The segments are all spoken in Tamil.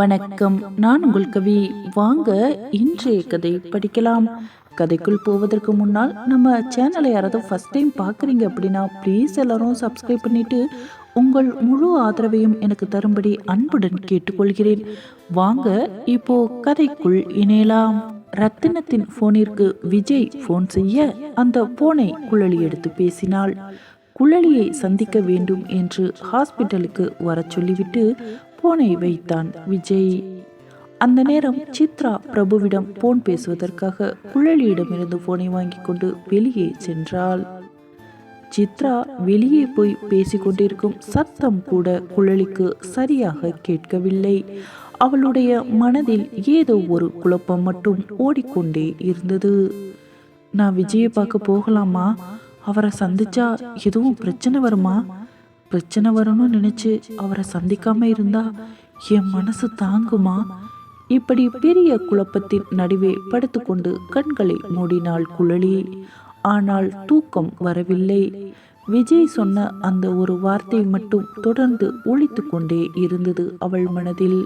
வணக்கம். நான் உங்கள் கவி. வாங்க இன்றைய கதை படிக்கலாம். கதைக்குள் போவதற்கு முன்னால் நம்ம சேனலை யாராவது ஃபர்ஸ்ட் டைம் பார்க்குறீங்க அப்படின்னா ப்ளீஸ் எல்லாரும் சப்ஸ்கிரைப் பண்ணிட்டு உங்கள் முழு ஆதரவையும் எனக்கு தரும்படி அன்புடன் கேட்டுக்கொள்கிறேன். வாங்க இப்போ கதைக்குள் இணையலாம். ரத்தினத்தின் போனிற்கு விஜய் ஃபோன் செய்ய அந்த போனை குழலி எடுத்து பேசினாள். குழலியை சந்திக்க வேண்டும் என்று ஹாஸ்பிட்டலுக்கு வரச் சொல்லிவிட்டு போனை வைத்தான் விஜய். அந்த நேரம் சித்ரா பிரபுவிடம் போன் பேசுவதற்காக குழலியிடமிருந்து போனை வாங்கி கொண்டு வெளியே சென்றாள். சித்ரா வெளியே போய் பேசிக்கொண்டிருக்கும் சத்தம் கூட குழலிக்கு சரியாக கேட்கவில்லை. அவளுடைய மனதில் ஏதோ ஒரு குழப்பம் மட்டும் ஓடிக்கொண்டே இருந்தது. நான் விஜயை பார்க்க போகலாமா? அவரை சந்திச்சா எதுவும் பிரச்சனை வருமா? பிரச்சனை வரும்னு நினைச்சு அவரை சந்திக்காம இருந்தா என் மனசு தாங்குமா? இப்படி பெரிய குழப்பத்தின் நடுவே படுத்துக்கொண்டு கண்களை மூடினாள் குழலி. ஆனால் தூக்கம் வரவில்லை. விஜய் சொன்ன அந்த ஒரு வார்த்தை மட்டும் தொடர்ந்து ஒழித்து கொண்டே இருந்தது அவள் மனதில்.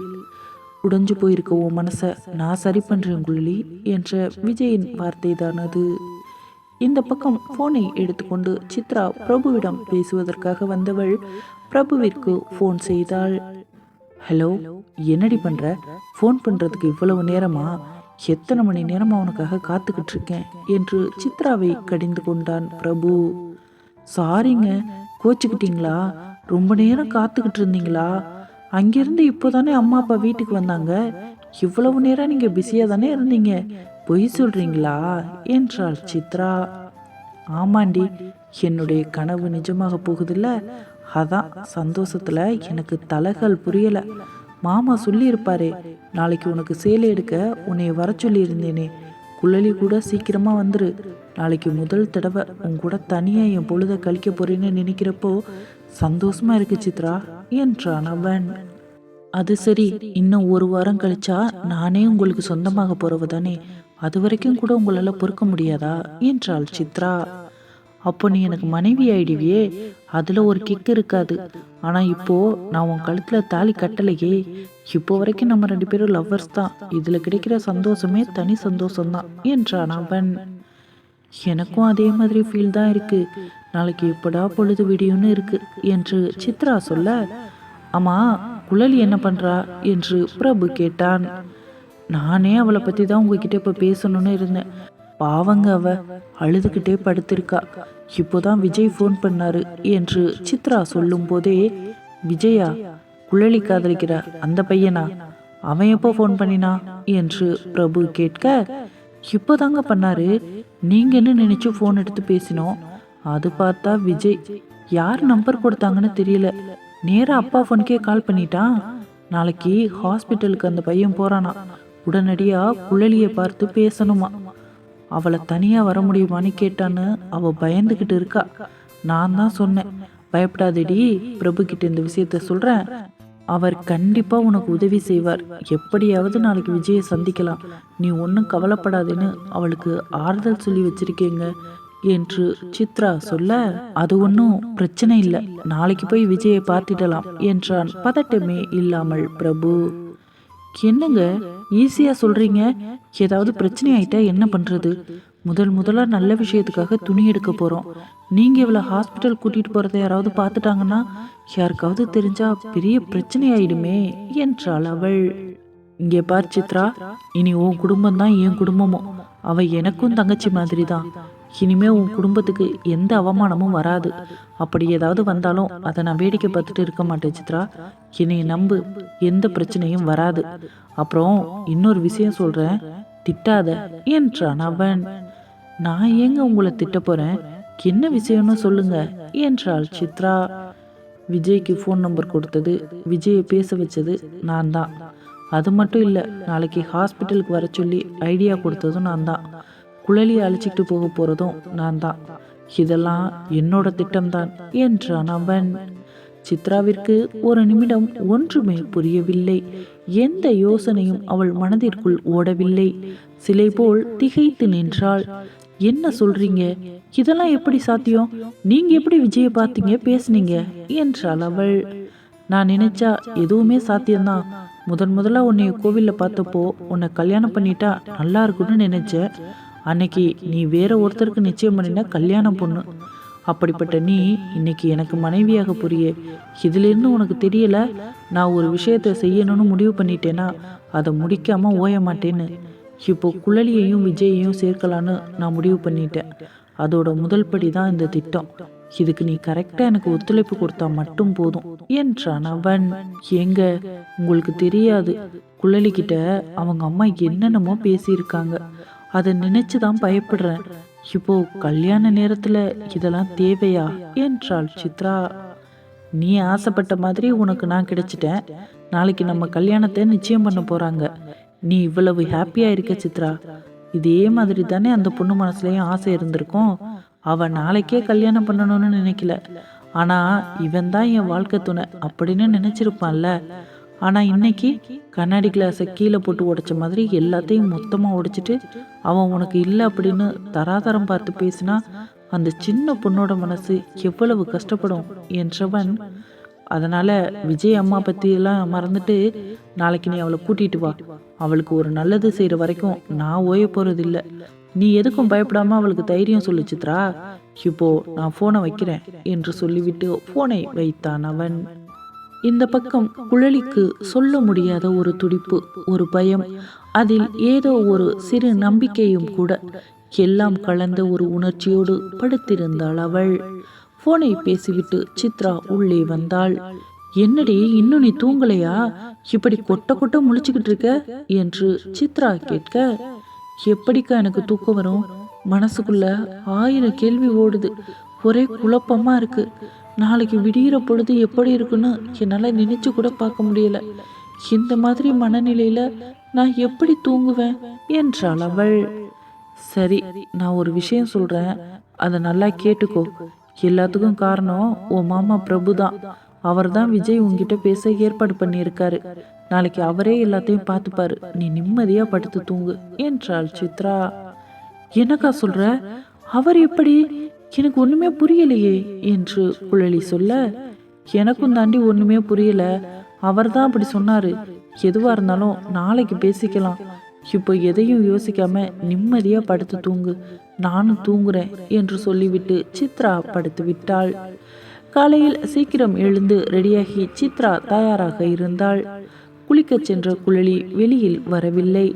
உடைஞ்சு போயிருக்க உன் மனசை நான் சரி பண்றேன் குழலி என்ற விஜயின் வார்த்தை தான் அது. இந்த பக்கம் போனை எடுத்துக்கொண்டு சித்ரா பிரபுவிடம் பேசுவதற்காக வந்தவள் பிரபுவிற்கு ஃபோன் செய்தாள். ஹலோ என்னடி பண்ற? ஃபோன் பண்றதுக்கு இவ்வளவு நேரமா? எத்தனை மணி நேரமா உனக்காக காத்துக்கிட்டு இருக்கேன்? என்று சித்ராவை கடிந்து கொண்டான் பிரபு. சாரிங்க கோச்சுக்கிட்டீங்களா? ரொம்ப நேரம் காத்துக்கிட்டு இருந்தீங்களா? அங்கிருந்து இப்போதானே அம்மா அப்பா வீட்டுக்கு வந்தாங்க? இவ்வளவு நேரம் நீங்க பிஸியா தானே இருந்தீங்க? பொய் சொல்றீங்களா? என்றாள் சித்ரா. ஆமாண்டி என்னுடைய கனவு நிஜமாக போகுதில்ல? அதான் சந்தோஷத்துல எனக்கு தலைகள் புரியல. மாமா சொல்லியிருப்பாரே நாளைக்கு உனக்கு சேலை எடுக்க உன்னை வர சொல்லியிருந்தேனே. குழலி கூட சீக்கிரமா வந்துரு. நாளைக்கு முதல் தடவை உன் கூட தனியா என் பொழுத கழிக்க போறேன்னு நினைக்கிறப்போ சந்தோஷமா இருக்கு சித்ரா என்றான் அவன். அது சரி இன்னும் ஒரு வாரம் கழிச்சா நானே உங்களுக்கு சொந்தமாக போறவ தானே அது வரைக்கும் கூட உங்களால் பொறுக்க முடியாதா? என்றாள் சித்ரா. அப்போ நீ எனக்கு மனைவி ஆயிடுவியே? அதில் ஒரு கிக் இருக்காது. ஆனால் இப்போ நான் உன் கழுத்தில் தாலி கட்டலையே. இப்போ வரைக்கும் நம்ம ரெண்டு பேரும் லவ்வர்ஸ் தான். இதில் கிடைக்கிற சந்தோஷமே தனி சந்தோஷம்தான் என்றான் அவன். எனக்கும் அதே மாதிரி ஃபீல் தான் இருக்கு. நாளைக்கு எப்படா பொழுது விடியும்னு இருக்கு என்று சித்ரா சொல்ல ஆமா குழலி என்ன பண்றா? என்று பிரபு கேட்டான். நானே அவளை பற்றி தான் உங்ககிட்ட இப்போ பேசணும்னு இருந்தேன். பாவங்க அவ அழுதுகிட்டே படுத்திருக்கா. இப்போதான் விஜய் ஃபோன் பண்ணாரு என்று சித்ரா சொல்லும் போதே விஜயா குழலி காதலிக்கிற அந்த பையனா? அவன் எப்போ ஃபோன் பண்ணினா? என்று பிரபு கேட்க இப்போதாங்க பண்ணாரு. நீங்க என்ன நினைச்சு ஃபோன் எடுத்து பேசினோம்? அது பார்த்தா விஜய் யார் நம்பர் கொடுத்தாங்கன்னு தெரியல. நேராக அப்பா ஃபோனுக்கே கால் பண்ணிட்டான். நாளைக்கு ஹாஸ்பிட்டலுக்கு அந்த பையன் போறானா? உடனடியா புழலியை பார்த்து பேசணுமா? அவளை தனியா வர முடியுமான்னு கேட்டான்னு அவ பயந்துகிட்டு இருக்கா. நான் தான் சொன்னேன் பயப்படாதடி பிரபு கிட்ட இந்த விஷயத்த சொல்றேன். அவர் கண்டிப்பா உனக்கு உதவி செய்வார். எப்படியாவது நாளைக்கு விஜயை சந்திக்கலாம். நீ ஒன்றும் கவலைப்படாதேன்னு அவளுக்கு ஆறுதல் சொல்லி வச்சிருக்கேங்க என்று சித்ரா சொல்ல அது ஒன்றும் பிரச்சனை இல்லை. நாளைக்கு போய் விஜயை பார்த்திடலாம் என்றான். பதட்டமே இல்லாமல் பிரபு. என்னங்க ஈஸியா சொல்றீங்க? ஏதாவது பிரச்சனை ஆயிட்டா என்ன பண்றது? முதல் முதலா நல்ல விஷயத்துக்காக துணி எடுக்க போறோம். நீங்க இவ்வளோ ஹாஸ்பிட்டல் கூட்டிட்டு போகிறத யாராவது பார்த்துட்டாங்கன்னா யாருக்காவது தெரிஞ்சா பெரிய பிரச்சனை ஆயிடுமே என்றாள் அவள். இங்கே பார் சித்ரா இனி உன் குடும்பம் தான் என் குடும்பமும் அவ எனக்கும் தங்கச்சி மாதிரி தான் இனிமே உன் குடும்பத்துக்கு எந்த அவமானமும் வராது. அப்படி ஏதாவது வந்தாலும் அதை நான் வேடிக்கை பார்த்துட்டு இருக்க மாட்டேன் சித்ரா. என்னை நம்பு. எந்த பிரச்சனையும் வராது. அப்புறம் இன்னொரு விஷயம் சொல்றேன். திட்டாத. என்றான் அவன். நான் ஏங்க உங்களை திட்ட போறேன்? என்ன விஷயம்னு சொல்லுங்க. என்றாள் சித்ரா. விஜய்க்கு ஃபோன் நம்பர் கொடுத்தது. விஜயை பேச வச்சது நான் தான். அது மட்டும் இல்லை நாளைக்கு ஹாஸ்பிட்டலுக்கு வர சொல்லி ஐடியா கொடுத்ததும் நான் தான். குழலியை அழைச்சிக்கிட்டு போக போறதும் நான் தான் இதெல்லாம் என்னோட திட்டம்தான் என்றான் அவன். சித்ராவிற்கு ஒரு நிமிடம் ஒன்றுமே புரியவில்லை. எந்த யோசனையும் அவள் மனதிற்குள் ஓடவில்லை. சிலை போல் திகைத்து நின்றாள். என்ன சொல்றீங்க? இதெல்லாம் எப்படி சாத்தியம்? நீங்க எப்படி விஜய பார்த்தீங்க பேசுனீங்க? என்றாள் அவள். நான் நினைச்சா எதுவுமே சாத்தியம்தான். முதன் முதல்ல உன்னை கோவிலில் பார்த்தப்போ உன்னை கல்யாணம் பண்ணிட்டா நல்லா இருக்கும்னு நினைச்சேன். அன்னைக்கு நீ வேற ஒருத்தருக்கு நிச்சயம் பண்ணினா கல்யாணம் பொண்ணு. அப்படிப்பட்ட நீ இன்னைக்கு எனக்கு மனைவியாக புரிய இதிலிருந்து உனக்கு தெரியல நான் ஒரு விஷயத்தை செய்யணும்னு முடிவு பண்ணிட்டேன்னா அதை முடிக்காம ஓய மாட்டேன்னு. இப்போ குழலியையும் விஜயையும் சேர்க்கலான்னு நான் முடிவு பண்ணிட்டேன். அதோட முதல் படி தான் இந்த திட்டம். இதுக்கு நீ கரெக்டா எனக்கு ஒத்துழைப்பு கொடுத்தா மட்டும் போதும். என்றான் அவன். எங்க உங்களுக்கு தெரியாது. குழலிக்கிட்ட அவங்க அம்மா என்னென்னமோ பேசியிருக்காங்க. அதை நினைச்சு தான் பயப்படுறேன். இப்போ கல்யாண நேரத்துல இதெல்லாம் தேவையா? என்றாள் சித்ரா. நீ ஆசைப்பட்ட மாதிரி உனக்கு நான் கிடைச்சிட்டேன். நாளைக்கு நம்ம கல்யாணத்தை நிச்சயம் பண்ண போறாங்க. நீ இவ்வளவு ஹாப்பியா இருக்க சித்ரா. இதே மாதிரி தானே அந்த பொண்ணு மனசுலயும் ஆசை இருந்திருக்கும். அவ நாளைக்கே கல்யாணம் பண்ணணும்னு நினைக்கல. ஆனா இவன் தான் என் வாழ்க்கை துணை அப்படின்னு நினைச்சிருப்பான்ல. ஆனால் இன்னைக்கு கண்ணாடி கிளாஸை கீழே போட்டு உடைச்ச மாதிரி எல்லாத்தையும் மொத்தமாக உடைச்சிட்டு அவன் உனக்கு இல்லை அப்படின்னு தராதரம் பார்த்து பேசினா அந்த சின்ன பொண்ணோட மனசு எவ்வளவு கஷ்டப்படும் என்றவன் அதனால விஜய் அம்மா பற்றியெல்லாம் மறந்துட்டு நாளைக்கு நீ அவளை கூட்டிட்டு வா. அவளுக்கு ஒரு நல்லது செய்கிற வரைக்கும் நான் ஓய போகிறது இல்லை நீ எதுக்கும் பயப்படாமல் அவளுக்கு தைரியம் சொல்லு சித்ரா. இப்போ நான் ஃபோனை வைக்கிறேன் என்று சொல்லிவிட்டு ஃபோனை வைத்தான் அவன். இந்த பக்கம் குழலிக்கு சொல்ல முடியாத ஒரு துடிப்பு ஒரு பயம். அதில் ஏதோ ஒரு சிறு நம்பிக்கையும் கூட. எல்லாம் கலந்த ஒரு உணர்ச்சியோடு படுத்திருந்தாள் அவள். போனை பேசிவிட்டு சித்ரா உள்ளே வந்தாள். என்னடி இன்னும் நீ தூங்கலையா? இப்படி கொட்ட கொட்ட முழிச்சுக்கிட்டு இருக்க? என்று சித்ரா கேட்க எப்படிக்கா எனக்கு தூக்கம் வரும்? மனசுக்குள்ள ஆயிரம் கேள்வி ஓடுது. ஒரே குழப்பமா இருக்கு. நாளைக்கு விடிகிற பொழுது எப்படி இருக்குன்னு என்னால் நினைச்சு கூட பார்க்க முடியல. இந்த மாதிரி மனநிலையில நான் எப்படி தூங்குவேன்? என்றாள் அவள். சரி நான் ஒரு விஷயம் சொல்றேன். அதை நல்லா கேட்டுக்கோ. எல்லாத்துக்கும் காரணம் உன் மாமா பிரபு தான். அவர் தான் விஜய் உங்ககிட்ட பேச ஏற்பாடு பண்ணியிருக்காரு. நாளைக்கு அவரே எல்லாத்தையும் பார்த்துப்பாரு. நீ நிம்மதியா படுத்து தூங்கு என்றாள் சித்ரா. என்னக்கா சொல்ற? அவர் எப்படி? எனக்கு ஒண்ணுமே புரியலையே என்று குழலி சொல்ல எனக்கும் தாண்டி ஒண்ணுமே புரியல. அவர் தான் அப்படி சொன்னாரு. எதுவா இருந்தாலும் நாளைக்கு பேசிக்கலாம். இப்போ எதையும் யோசிக்காம நிம்மதியா படுத்து தூங்கு. நானும் தூங்குறேன் என்று சொல்லிவிட்டு சித்ரா படுத்து விட்டாள். காலையில் சீக்கிரம் எழுந்து ரெடியாகி சித்ரா தயாராக இருந்தாள். குளிக்கச் சென்ற குழலி வெளியில் வரவில்லை.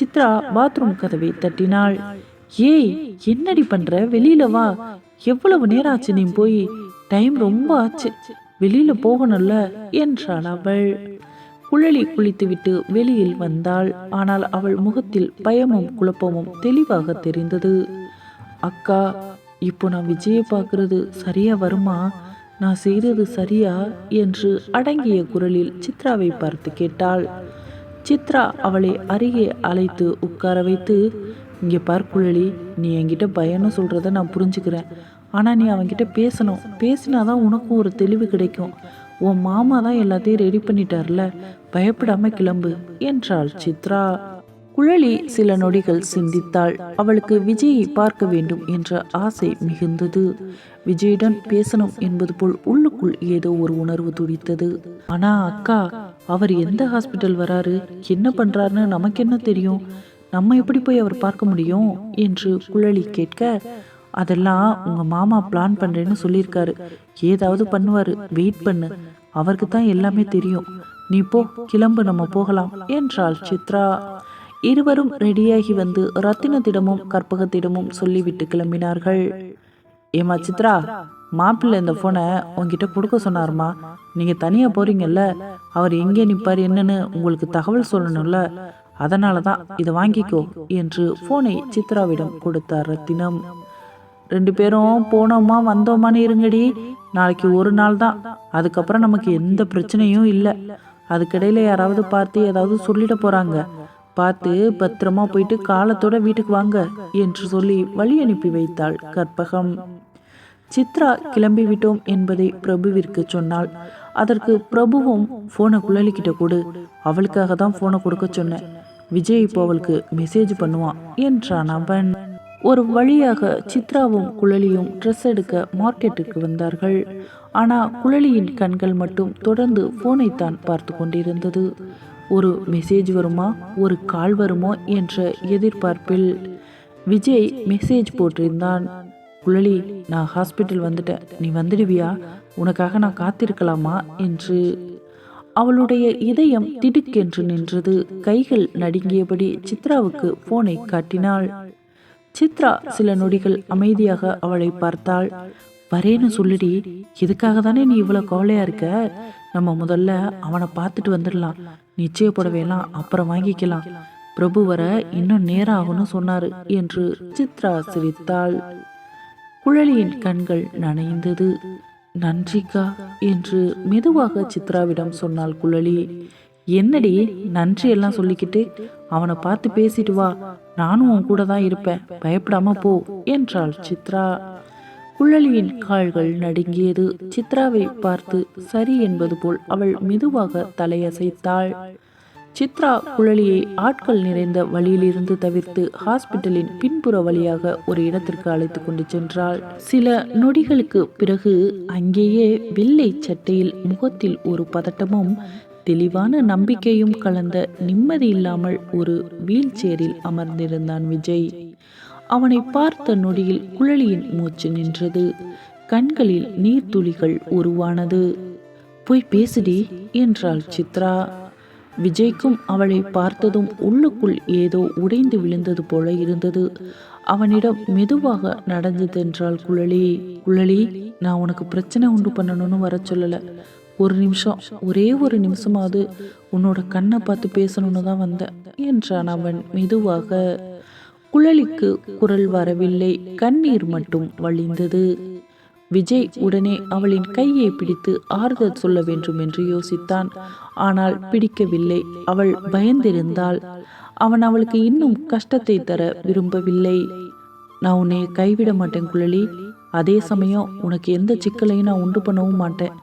சித்ரா பாத்ரூம் கதவை தட்டினாள். ஏய் என்னடி பண்ற? வெளியில வா. எவ்வளவு நேரம் ஆச்சு நீ போய்? டைம் ரொம்ப ஆச்சு. வெளியில போகணும்ல என்றாள் அவள். குழலி குளித்துவிட்டு வெளியில் வந்தாள். ஆனால் அவள் முகத்தில் பயமும் குழப்பமும் தெளிவாக தெரிந்தது. அக்கா இப்போ நான் விஜயை பார்க்கறது சரியா வருமா? நான் செய்தது சரியா? என்று அடங்கிய குரலில் சித்ராவை பார்த்து கேட்டாள். சித்ரா அவளை அருகே அழைத்து உட்கார வைத்து இங்கே பார் குழலி நீ என்கிட்ட பயம்னு சொல்கிறத நான் புரிஞ்சுக்கிறேன். ஆனால் நீ அவன்கிட்ட பேசணும். பேசினா தான் உனக்கும் ஒரு தெளிவு கிடைக்கும். உன் மாமா தான் எல்லாத்தையும் ரெடி பண்ணிட்டார்ல. பயப்படாம கிளம்பு என்றாள் சித்ரா. குழலி சில நொடிகள் சிந்தித்தாள். அவளுக்கு விஜயை பார்க்க வேண்டும் என்ற ஆசை மிகுந்தது. விஜயுடன் பேசணும் என்பது போல் உள்ளுக்குள் ஏதோ ஒரு உணர்வு துடித்தது. ஆனா அக்கா அவர் எந்த ஹாஸ்பிட்டல் வராரு? என்ன பண்றாருன்னு நமக்கு என்ன தெரியும்? நம்ம எப்படி போய் அவர் பார்க்க முடியும் என்று குழலி கேட்க அதெல்லாம் உங்க மாமா பிளான் பண்றேன்னு சொல்லியிருக்காரு. ஏதாவது பண்ணுவாரு. வெயிட் பண்ணு. அவருக்கு தான் எல்லாமே தெரியும். நீ போ கிளம்பு நம்ம போகலாம் என்றாள் சித்ரா. இருவரும் ரெடியாகி வந்து ரத்தினத்திடமும் கற்பகத்திடமும் சொல்லிவிட்டு கிளம்பினார்கள். ஏமா சித்ரா மாப்பிள்ளை இந்த ஃபோனை உங்ககிட்ட கொடுக்க சொன்னாருமா? நீங்கள் தனியாக போறீங்கல்ல. அவர் எங்கே நிற்பார் என்னன்னு உங்களுக்கு தகவல் சொல்லணும்ல. அதனால தான் இதை வாங்கிக்கோ என்று ஃபோனை சித்ராவிடம் கொடுத்தார் ரத்தினம். ரெண்டு பேரும் போனோமா வந்தோமான்னு இருங்கடி. நாளைக்கு ஒரு நாள் தான். அதுக்கப்புறம் நமக்கு எந்த பிரச்சனையும் இல்லை. அதுக்கிடையில யாராவது பார்த்து ஏதாவது சொல்லிட போறாங்க. பார்த்து பத்திரமா போயிட்டு காலத்தோட வீட்டுக்கு வாங்க என்று சொல்லி வழி அனுப்பி வைத்தாள் கற்பகம். சித்ரா கிளம்பி விட்டோம் என்பதை பிரபுவிற்கு சொன்னாள். அதற்கு பிரபுவும் போனை குழலிக்கிட்ட கொடு. அவளுக்காக தான் போனை கொடுக்க சொன்னேன். விஜய் இப்போ அவளுக்கு மெசேஜ் பண்ணுவான் என்றான் அவன். ஒரு வழியாக சித்ராவும் குழலியும் ட்ரெஸ் எடுக்க மார்க்கெட்டுக்கு வந்தார்கள். ஆனால் குழலியின் கண்கள் மட்டும் தொடர்ந்து ஃபோனைத்தான் பார்த்து கொண்டிருந்தது. ஒரு மெசேஜ் வருமா? ஒரு கால் வருமோ? என்ற எதிர்பார்ப்பில் விஜய் மெசேஜ் போட்டிருந்தான். குழலி நான் ஹாஸ்பிட்டல் வந்துட்டேன். நீ வந்துடுவியா? உனக்காக நான் காத்திருக்கலாமா? என்று அவளுடைய இதயம் திடுக்கென்று நின்றது. கைகள் நடுங்கியபடி சித்ராவுக்கு போனை காட்டினாள். சித்ரா சில நொடிகள் அமைதியாக அவளை பார்த்தாள். வரேன்னு சொல்லிடி. இதுக்காக தானே நீ இவ்வளோ கவலையா இருக்க? நம்ம முதல்ல அவனை பார்த்துட்டு வந்துடலாம். நிச்சய புடவையெல்லாம் அப்புறம் வாங்கிக்கலாம். பிரபு வர இன்னும் நேரம் ஆகும்னு சொன்னாரு என்று சித்ரா சிரித்தாள். குழலியின் கண்கள் நனைந்தது. நன்றிக்கா என்று மெதுவாக சித்ராவிடம் சொன்னாள் குழலி. என்னடி நன்றி எல்லாம் சொல்லிக்கிட்டு அவனை பார்த்து பேசிட்டு வா. நானும் உன் கூட தான் இருப்பேன். பயப்படாம போ என்றாள் சித்ரா. குழலியின் கால்கள் நடுங்கியது. சித்ராவை பார்த்து சரி என்பது போல் அவள் மெதுவாக தலையசைத்தாள். சித்ரா குழலியை ஆட்கள் நிறைந்த வழியிலிருந்து தவிர்த்து ஹாஸ்பிட்டலின் பின்புற வழியாக ஒரு இடத்திற்கு அழைத்து கொண்டு சென்றாள். சில நொடிகளுக்கு பிறகு அங்கேயே வெள்ளை சட்டையில் முகத்தில் ஒரு பதட்டமும் தெளிவான நம்பிக்கையும் கலந்த நிம்மதி இல்லாமல் ஒரு வீல் சேரில் அமர்ந்திருந்தான் விஜய். அவனை பார்த்த நொடியில் குழலியின் மூச்சு நின்றது. கண்களில் நீர்த்துளிகள் உருவானது. போய் பேசுடி என்றாள் சித்ரா. விஜய்க்கும் அவளை பார்த்ததும் உள்ளுக்குள் ஏதோ உடைந்து விழுந்தது போல இருந்தது. அவனிடம் மெதுவாக நடந்தது என்றால் குழலி குழலி நான் உனக்கு பிரச்சனை உண்டு பண்ணணும்னு வர சொல்லல. ஒரு நிமிஷம் ஒரே ஒரு நிமிஷமாவது உன்னோட கண்ணை பார்த்து பேசணும்னு தான் வந்தேன் என்றான் அவன் மெதுவாக. குழலிக்கு குரல் வரவில்லை கண்ணீர் மட்டும் வழிந்தது. விஜய் உடனே அவளின் கையை பிடித்து ஆறுதல் சொல்ல வேண்டும் என்று யோசித்தான். ஆனால் பிடிக்கவில்லை. அவள் பயந்திருந்தாள் அவன் அவளுக்கு இன்னும் கஷ்டத்தை தர விரும்பவில்லை. நான் உன்னை கைவிட மாட்டேன் குழலி. அதே சமயம் உனக்கு எந்த சிக்கலையும் நான் உண்டு பண்ணவும் மாட்டேன்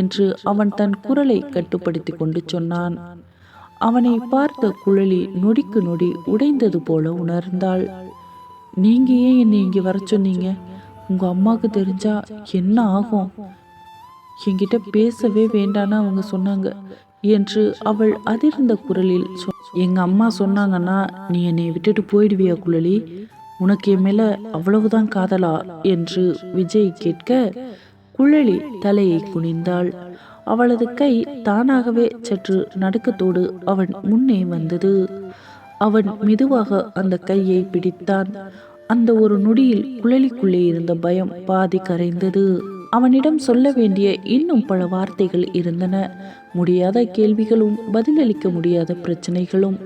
என்று அவன் தன் குரலை கட்டுப்படுத்தி கொண்டு சொன்னான். அவனை பார்த்த குழலி நொடிக்கு நொடி உடைந்தது போல உணர்ந்தாள். நீங்க ஏன் என்னை இங்கே வர சொன்னீங்க? உங்கள் அம்மாவுக்கு தெரிஞ்சா என்ன ஆகும்? என்கிட்ட பேசவே வேண்டான்னு அவங்க சொன்னாங்க. என்று அவள் அதிர்ந்த குரலில் எங்கள் அம்மா சொன்னாங்கன்னா நீ என்னை விட்டுட்டு போயிடுவியா குழலி? உனக்கு என் மேலே அவ்வளவுதான் காதலா? என்று விஜய் கேட்க குழலி தலையை குனிந்தாள். அவளது கை தானாகவே சற்று நடுக்கத்தோடு அவன் முன்னே வந்தது. அவன் மெதுவாக அந்த கையை பிடித்தான். அந்த ஒரு நொடியில் குழலிக்குள்ளே இருந்த பயம் பாதி கரைந்தது. அவனிடம் சொல்ல வேண்டிய இன்னும் பல வார்த்தைகள் இருந்தன. முடியாத கேள்விகளும் பதிலளிக்க முடியாத பிரச்சனைகளும்.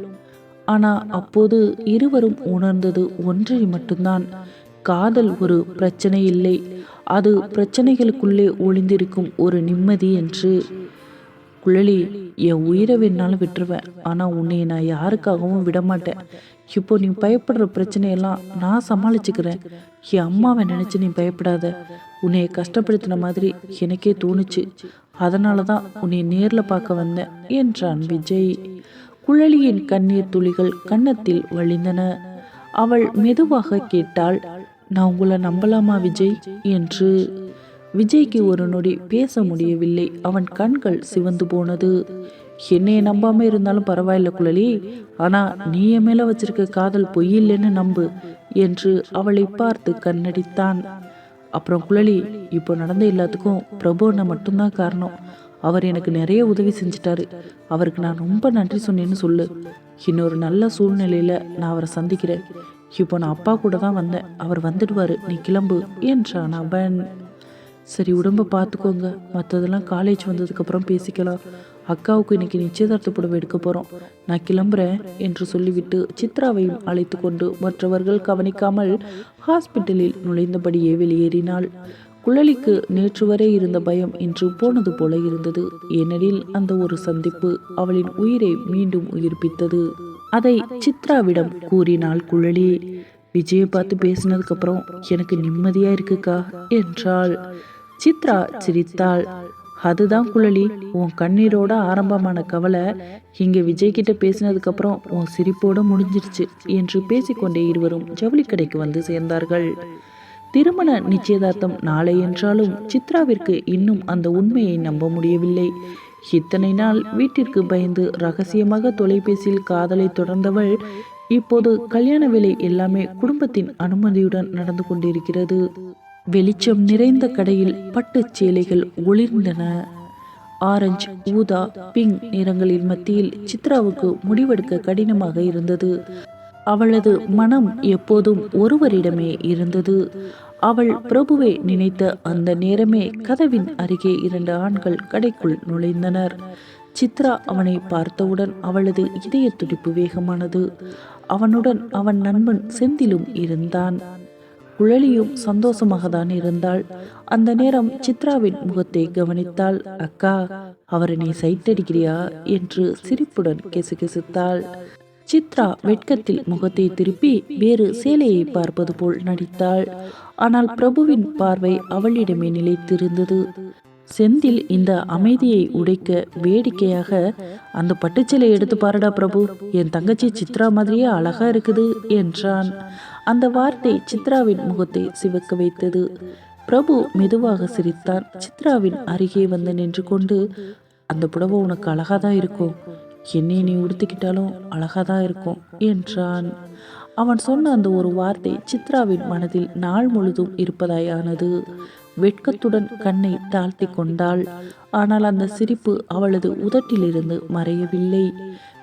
ஆனால் அப்போது இருவரும் உணர்ந்தது ஒன்றை மட்டும்தான். காதல் ஒரு பிரச்சனை இல்லை. அது பிரச்சனைகளுக்குள்ளே ஒளிந்திருக்கும் ஒரு நிம்மதி என்று. குழலி என் உயிரை வேணாலும் விட்டுருவேன். ஆனால் உன்னை நான் யாருக்காகவும் விடமாட்டேன். இப்போ நீ பயப்படுற பிரச்சனையெல்லாம் நான் சமாளிச்சுக்கிறேன். என் அம்மாவை நினச்சி நீ பயப்படாத. உன்னையை கஷ்டப்படுத்தின மாதிரி எனக்கே தோணுச்சு. அதனால தான் உன்னை நேரில் பார்க்க வந்தேன் என்றான் விஜய். குழலியின் கண்ணீர் துளிகள் கன்னத்தில் வழிந்தன. அவள் மெதுவாக கேட்டாள் நான் உங்களை நம்பலாமா விஜய்? என்று. விஜய்க்கு ஒரு நொடி பேச முடியவில்லை. அவன் கண்கள் சிவந்து போனது. என்னையை நம்பாம இருந்தாலும் பரவாயில்ல குழலி. ஆனா நீ என் மேல வச்சிருக்க காதல் பொய்யில்லைன்னு நம்பு என்று அவளை பார்த்து கண்ணடித்தான். அப்புறம் குழலி இப்போ நடந்த எல்லாத்துக்கும் பிரபு மட்டும்தான் காரணம். அவர் எனக்கு நிறைய உதவி செஞ்சிட்டாரு. அவருக்கு நான் ரொம்ப நன்றி சொன்னேன்னு சொல்லு. இன்னொரு நல்ல சூழ்நிலையில நான் அவரை சந்திக்கிறேன். இப்போ நான் அப்பா கூட தான் வந்தேன். அவர் வந்துடுவாரு. நீ கிளம்பு என்றான் அவன். சரி உடம்ப பார்த்துக்கோங்க மற்றதெல்லாம் காலேஜ் வந்ததுக்கப்புறம் பேசிக்கலாம். அக்காவுக்கு இன்னைக்கு நிச்சயதார்த்த புடவை எடுக்க போகிறோம் நான் கிளம்புறேன் என்று சொல்லிவிட்டு சித்ராவையும் அழைத்து கொண்டு மற்றவர்கள் கவனிக்காமல் ஹாஸ்பிட்டலில் நுழைந்தபடியே வெளியேறினாள். குழலிக்கு நேற்று வரை இருந்த பயம் இன்று போனது போல இருந்தது. ஏனெனில் அந்த ஒரு சந்திப்பு அவளின் உயிரை மீண்டும் உயிர்ப்பித்தது. அதை சித்ராவிடம் கூறினாள் குழலி விஜயை பார்த்து பேசினதுக்கு அப்புறம் எனக்கு நிம்மதியா இருக்குக்கா? என்றாள். சித்ரா சிரித்தாள். அதுதான் குழலி. உன் கண்ணீரோட ஆரம்பமான கவலை இங்கே விஜய்கிட்ட பேசினதுக்கப்புறம் உன் சிரிப்போட முடிஞ்சிருச்சு என்று பேசிக்கொண்டே இருவரும் ஜவுளி கடைக்கு வந்து சேர்ந்தார்கள். திருமண நிச்சயதார்த்தம் நாளை என்றாலும் சித்ராவிற்கு இன்னும் அந்த உண்மையை நம்ப முடியவில்லை. இத்தனை நாள் வீட்டிற்கு பயந்து ரகசியமாக தொலைபேசியில் காதலை தொடர்ந்தவள் இப்போது கல்யாண வேலை எல்லாமே குடும்பத்தின் அனுமதியுடன் நடந்து கொண்டிருக்கிறது. வெளிச்சம் நிறைந்த கடையில் பட்டுச் சேலைகள் ஒளிர்ந்தன. ஆரஞ்சு ஊதா பிங்க் நிறங்களின் மத்தியில் சித்ராவுக்கு முடிவெடுக்க கடினமாக இருந்தது. அவளது மனம் எப்போதும் ஒருவரிடமே இருந்தது. அவள் பிரபுவை நினைத்த அந்த நேரமே கதவின் அருகே இரண்டு ஆண்கள் கடைக்குள் நுழைந்தனர். சித்ரா அவனை பார்த்தவுடன் அவளது இதய துடிப்பு வேகமானது. அவனுடன் அவன் நண்பன் செந்திலும் இருந்தான். குழலியும் சந்தோஷமாக தான் இருந்தாள். அந்த நேரம் சித்ராவின் முகத்தை கவனித்தாள். அக்கா அவரை நீ சைட்டடிக்கிறியா என்று சிரிப்புடன் கிசுகிசுத்தாள். சித்ரா வெட்கத்தில் முகத்தை திருப்பி வேறு சேலையை பார்ப்பது போல் நடித்தாள். ஆனால் பிரபுவின் பார்வை அவளிடமே நிலைத்திருந்தது. செந்தில் இந்த அமைதியை உடைக்க வேடிக்கையாக அந்த பட்டுச்சேலை எடுத்து பாருடா பிரபு. என் தங்கச்சி சித்ரா மாதிரியே அழகா இருக்குது என்றான். அந்த வார்த்தை சித்ராவின் முகத்தை சிவக்க வைத்தது. பிரபு மெதுவாக சிரித்தான் சித்ராவின் அருகே வந்து நின்று கொண்டு அந்த புடவை உனக்கு அழகாக தான் இருக்கும். என்னை நீ உடுத்திக்கிட்டாலும் அழகாக தான் இருக்கும் என்றான். அவன் சொன்ன அந்த ஒரு வார்த்தை சித்ராவின் மனதில் நாள் முழுதும் இருப்பதாயானது. வெட்கத்துடன் கண்ணை தாழ்த்தி கொண்டாள். ஆனால் அந்த சிரிப்பு அவளது உதட்டிலிருந்து மறையவில்லை.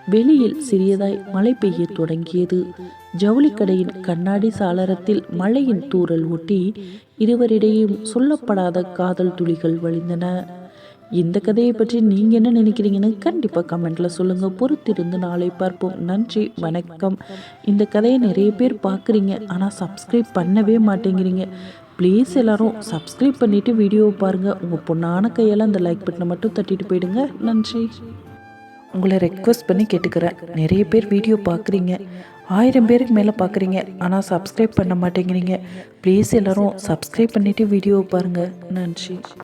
வெளியில் சிறியதாய் மழை பெய்ய தொடங்கியது. ஜவுளிக்கடையின் கண்ணாடி சாளரத்தில் மழையின் தூறல் ஒட்டி இருவரிடையும் சொல்லப்படாத காதல் துளிகள் வழிந்தன. இந்த கதையை பற்றி நீங்கள் என்ன நினைக்கிறீங்கன்னு கண்டிப்பாக கமெண்ட்டில் சொல்லுங்கள் பொறுத்திருந்து நாளை பார்ப்போம். நன்றி வணக்கம். இந்த கதையை நிறைய பேர் பார்க்குறீங்க ஆனால் சப்ஸ்கிரைப் பண்ணவே மாட்டேங்கிறீங்க. ப்ளீஸ் எல்லோரும் சப்ஸ்கிரைப் பண்ணிவிட்டு வீடியோவை பாருங்கள் உங்கள் பொண்ணான கையால் அந்த லைக் பட்டனை மட்டும் தட்டிட்டு போயிடுங்க. நன்றி. உங்களை ரெக்வஸ்ட் பண்ணி கேட்டுக்கிறேன். நிறைய பேர் வீடியோ பார்க்குறீங்க ஆயிரம் பேருக்கு மேலே பார்க்குறீங்க ஆனால் சப்ஸ்கிரைப் பண்ண மாட்டேங்கிறீங்க. ப்ளீஸ் எல்லோரும் சப்ஸ்கிரைப் பண்ணிவிட்டு வீடியோவை பாருங்கள் நன்றி.